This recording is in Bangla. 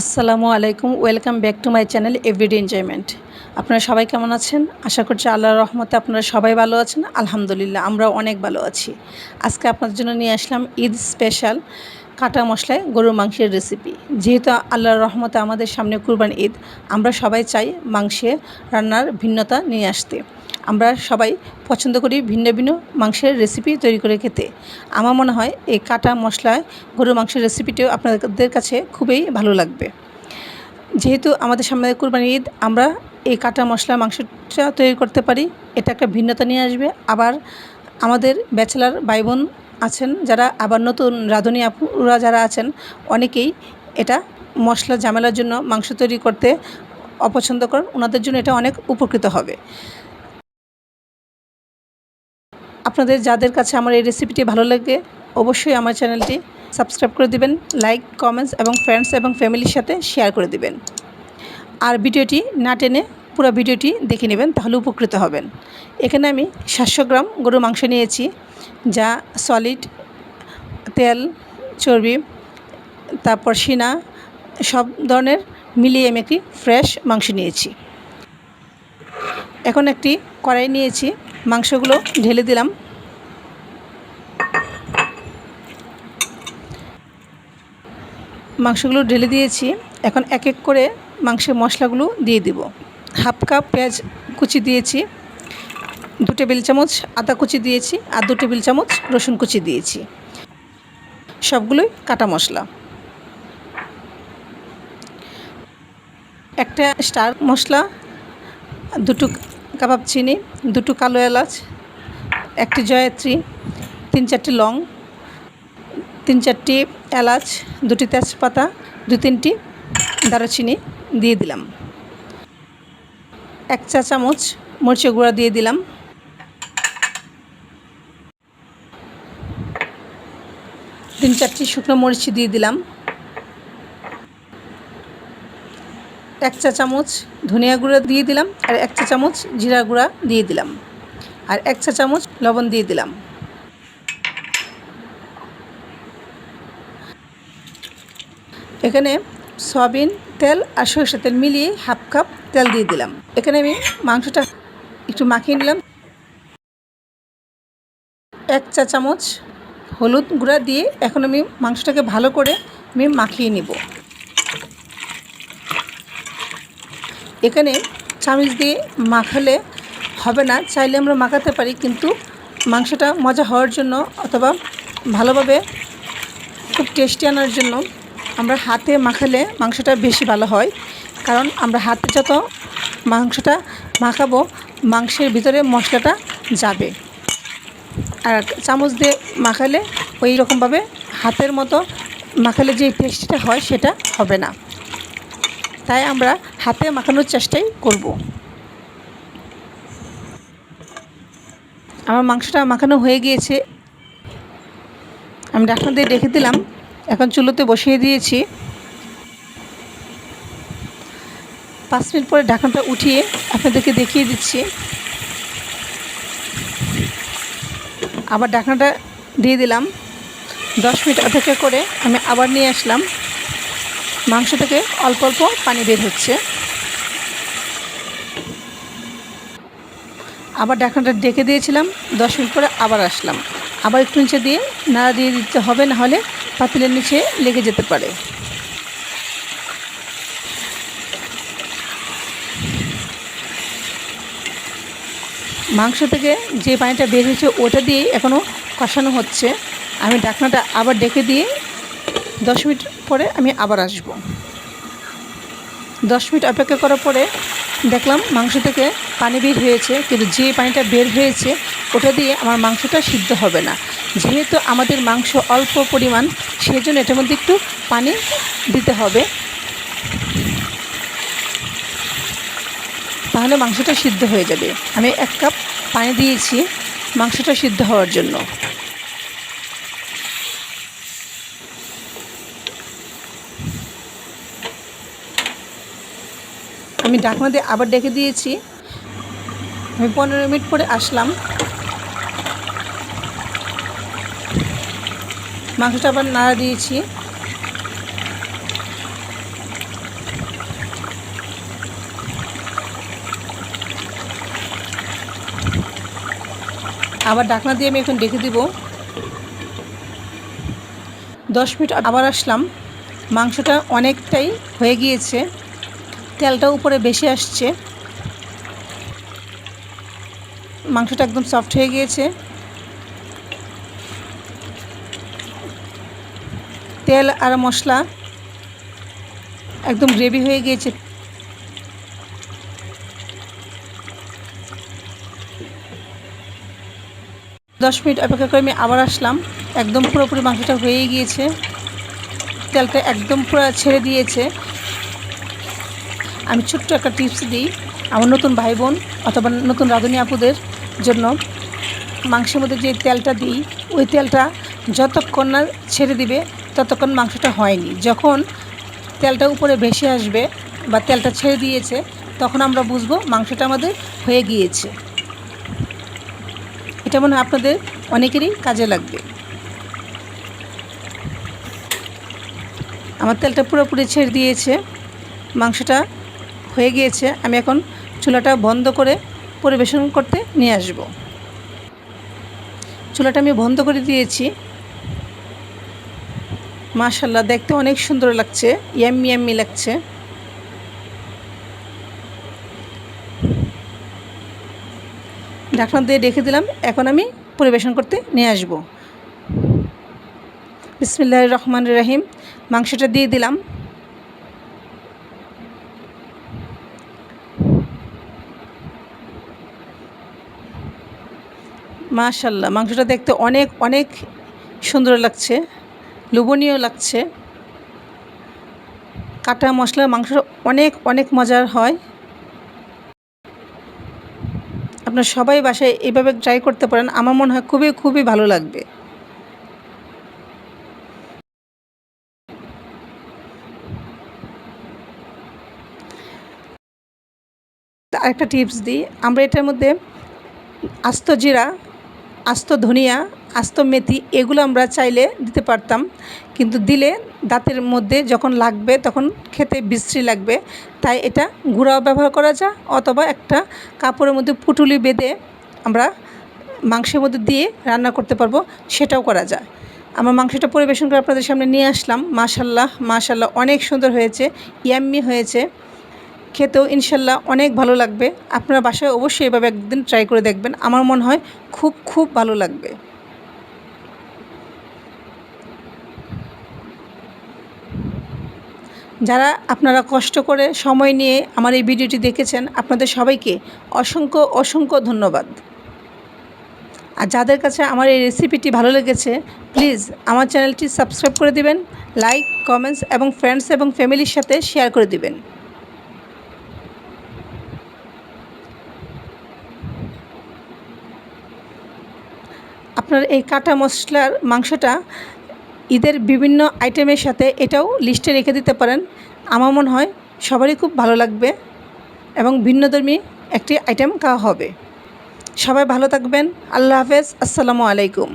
আসসালামু আলাইকুম, welcome back to my channel everyday enjoyment আপনারা সবাই কেমন আছেন? আশা করছি আল্লাহর রহমতে আপনারা সবাই ভালো আছেন। আলহামদুলিল্লাহ, আমরাও অনেক ভালো আছি। আজকে আপনাদের জন্য নিয়ে আসলাম ঈদ স্পেশাল কাটা মশলায় গরুর মাংসের রেসিপি যেহেতু আল্লাহর রহমতে আমাদের সামনে কুরবান ঈদ, আমরা সবাই চাই মাংসে রান্নার ভিন্নতা নিয়ে আসতে। আমরা সবাই পছন্দ করি ভিন্ন ভিন্ন মাংসের রেসিপি তৈরি করে খেতে। আমার মনে হয় এই কাটা মশলায় গরুর মাংসের রেসিপিটিও আপনাদের কাছে খুবই ভালো লাগবে। যেহেতু আমাদের সামনে কুরবানি ঈদ, আমরা এই কাটা মশলা মাংসটা তৈরি করতে পারি, এটা একটা ভিন্নতা নিয়ে আসবে। আবার আমাদের ব্যাচেলার ভাই বোন আছেন যারা, আবার নতুন রাঁধুনি আপুরা যারা আছেন, অনেকেই এটা মশলা ঝামেলার জন্য মাংস তৈরি করতে অপছন্দ করেন। ওনাদের জন্য এটা অনেক উপকৃত হবে। আপনাদের যাদের কাছে আমার এই রেসিপিটি ভালো লাগে, অবশ্যই আমার চ্যানেলটি সাবস্ক্রাইব করে দিবেন লাইক কমেন্টস এবং ফ্রেন্ডস এবং ফ্যামিলির সাথে শেয়ার করে দিবেন। আর ভিডিওটি না টেনে পুরো ভিডিওটি দেখে নেবেন, তাহলে উপকৃত হবেন। এখানে আমি সাতশো গ্রাম গরুর মাংস নিয়েছি, যা সলিড তেল, চর্বি, তারপর সিনা সব ধরনের মিলিয়ে আমি একটি ফ্রেশ মাংস নিয়েছি। এখন একটি কড়াই নিয়েছি, মাংসগুলো ঢেলে দিলাম। মাংসগুলো ঢেলে দিয়েছি, এখন এক এক করে মাংসের মশলাগুলো দিয়ে দিব। হাফ কাপ পেঁয়াজ কুচি দিয়েছি, দু টেবিল চামচ আদা কুচি দিয়েছি আর দু টেবিল চামচ রসুন কুচি দিয়েছি। সবগুলোই কাটা মশলা। একটা স্টার মশলা, দুটো কাবাব চিনি, দুটো কালো এলাচ, একটি জয়ত্রী, তিন চারটি লং, তিন চারটি এলাচ, দুটি তেজপাতা, দু তিনটি দারুচিনি দিয়ে দিলাম। এক চা চামচ মরিচ গুঁড়া দিয়ে দিলাম। তিন চারটি শুকনো মরিচ দিয়ে দিলাম। এক চা চামচ ধনিয়া গুঁড়া দিয়ে দিলাম আর এক চা চামচ জিরা গুঁড়া দিয়ে দিলাম আর এক চা চামচ লবণ দিয়ে দিলাম। এখানে সয়াবিন তেল আর সরষের তেল মিলিয়ে হাফ কাপ তেল দিয়ে দিলাম। এখানে আমি মাংসটা একটু মাখিয়ে নিলাম। এক চা চামচ হলুদ গুঁড়া দিয়ে এখন আমি মাংসটাকে ভালো করে আমি মাখিয়ে নিব। এখানে চামিচ দিয়ে মাখালে হবে না, চাইলে আমরা মাখাতে পারি, কিন্তু মাংসটা মজা হওয়ার জন্য অথবা ভালোভাবে খুব টেস্টি আনার জন্য আমরা হাতে মাখালে মাংসটা বেশি ভালো হয়। কারণ আমরা হাতে যত মাংসটা মাখাবো, মাংসের ভিতরে মশলাটা যাবে। আর চামচ দিয়ে মাখালে ওই রকমভাবে হাতের মতো মাখালে যে টেস্টিটা হয়, সেটা হবে না। তাই আমরা হাতে মাখানোর চেষ্টাই করব। আমার মাংসটা মাখানো হয়ে গিয়েছে। আমি ঢাকনা দিয়ে রেখে দিলাম। এখন চুলোতে বসিয়ে দিয়েছি। পাঁচ মিনিট পরে ঢাকনাটা উঠিয়ে আপনাদেরকে দেখিয়ে দিচ্ছি। আবার ঢাকনাটা দিয়ে দিলাম। দশ মিনিট অপেক্ষা করে আমি আবার নিয়ে আসলাম। মাংস থেকে অল্প অল্প পানি বের হচ্ছে। আবার ঢাকনাটা ডেকে দিয়েছিলাম, দশ মিনিট পরে আবার আসলাম। আবার একটু নিচে দিয়ে নাড়া দিয়ে দিতে হবে, না হলে পাতিলের নিচে লেগে যেতে পারে। মাংস থেকে যে পানিটা বের হয়েছে, ওটা দিয়ে এখনও কষানো হচ্ছে। আমি ঢাকনাটা আবার ডেকে দিয়ে দশ মিনিট পরে আমি আবার আসব। দশ মিনিট অপেক্ষা করার পরে দেখলাম মাংস থেকে পানি বের হয়েছে, কিন্তু যে পানিটা বের হয়েছে, ওটা দিয়ে আমার মাংসটা সিদ্ধ হবে না। যেহেতু আমাদের মাংস অল্প পরিমাণ সেই জন্য এটার মধ্যে একটু পানি দিতে হবে। তাহলে মাংসটা সিদ্ধ হয়ে যাবে। আমি এক কাপ পানি দিয়েছি মাংসটা সিদ্ধ হওয়ার জন্য। আমি ঢাকনা দিয়ে আবার ডেকে দিয়েছি। আমি পনেরো মিনিট পরে আসলাম। মাংসটা আবার নাড়া দিয়েছি। আবার ঢাকনা দিয়ে আমি এখন ডেকে দিব। দশ মিনিট আবার আসলাম। মাংসটা অনেকটাই হয়ে গিয়েছে। তেলটা উপরে বেশি আসছে। মাংসটা একদম সফট হয়ে গিয়েছে। তেল আর মশলা একদম গ্রেভি হয়ে গিয়েছে। দশ মিনিট অপেক্ষা করে আমি আবার আসলাম। একদম পুরোপুরি মাংসটা হয়ে গিয়েছে। তেলটা একদম পুরো ছেড়ে দিয়েছে। আমি ছোট্ট একটা টিপস দিই আমার নতুন ভাই বোন অথবা নতুন রাঁধুনি আপুদের জন্য মাংসের মধ্যে যে তেলটা দিই, ওই তেলটা যতক্ষণ না ছেড়ে দিবে, ততক্ষণ মাংসটা হয়নি। যখন তেলটা উপরে ভেসে আসবে বা তেলটা ছেড়ে দিয়েছে, তখন আমরা বুঝব মাংসটা আমাদের হয়ে গিয়েছে। এটা মনে হয় আপনাদের অনেকেরই কাজে লাগবে। আমার তেলটা পুরোপুরি ছেড়ে দিয়েছে, মাংসটা হয়ে গিয়েছে, আমি এখন চুলাটা বন্ধ করে পরিবেশন করতে নিয়ে আসব। চুলাটা আমি বন্ধ করে দিয়েছি। মাশাল্লাহ দেখতে অনেক সুন্দর লাগছে, ইয়াম্মি ইয়াম্মি লাগছে। ঢাকনা দিয়ে রেখে দিলাম, এখন আমি পরিবেশন করতে নিয়ে আসব। বিসমিল্লাহ রহমান রাহিম, মাংসটা দিয়ে দিলাম। মাশাল্লাহ, মাংসটা দেখতে অনেক অনেক সুন্দর লাগছে, লোভনীয় লাগছে। কাটা মশলা মাংস অনেক অনেক মজার হয়। আপনার সবাই বাসায় এইভাবে ট্রাই করতে পারেন, আমার মনে হয় খুবই খুবই ভালো লাগবে। আরেকটা টিপস দিই, আমরা এটার মধ্যে আস্ত জিরা আস্ত ধনিয়া, আস্ত মেথি এগুলো আমরা চাইলে দিতে পারতাম। কিন্তু দিলে দাঁতের মধ্যে যখন লাগবে তখন খেতে বিশ্রী লাগবে। তাই এটা গুঁড়াও ব্যবহার করা যায় অথবা একটা কাপড়ের মধ্যে পুটুলি বেঁধে আমরা মাংসের মধ্যে দিয়ে রান্না করতে পারব, সেটাও করা যায়। আমার মাংসটা পরিবেশন করে আপনাদের সামনে নিয়ে আসলাম। মাশাল্লাহ মাশাল্লাহ, অনেক সুন্দর হয়েছে, ইয়াম্মি হয়েছে। খেতেও ইনশাল্লাহ অনেক ভালো লাগবে। আপনারা বাসায় অবশ্যই এভাবে একদিন ট্রাই করে দেখবেন। আমার মনে হয় খুব খুব ভালো লাগবে। যারা আপনারা কষ্ট করে সময় নিয়ে আমার এই ভিডিওটি দেখেছেন, আপনাদের সবাইকে অসংখ্য অসংখ্য ধন্যবাদ। আর যাদের কাছে আমার এই রেসিপিটি ভালো লেগেছে প্লিজ আমার চ্যানেলটি সাবস্ক্রাইব করে দিবেন লাইক কমেন্টস এবং ফ্রেন্ডস এবং ফ্যামিলির সাথে শেয়ার করে দিবেন। আপনার এই কাটা মশলার মাংসটা ঈদের বিভিন্ন আইটেমের সাথে এটাও লিস্টে রেখে দিতে পারেন। আমার মনে হয় সবারই খুব ভালো লাগবে এবং ভিন্নধর্মী একটি আইটেম খাওয়া হবে। সবাই ভালো থাকবেন। আল্লাহ হাফেজ। আসসালামু আলাইকুম।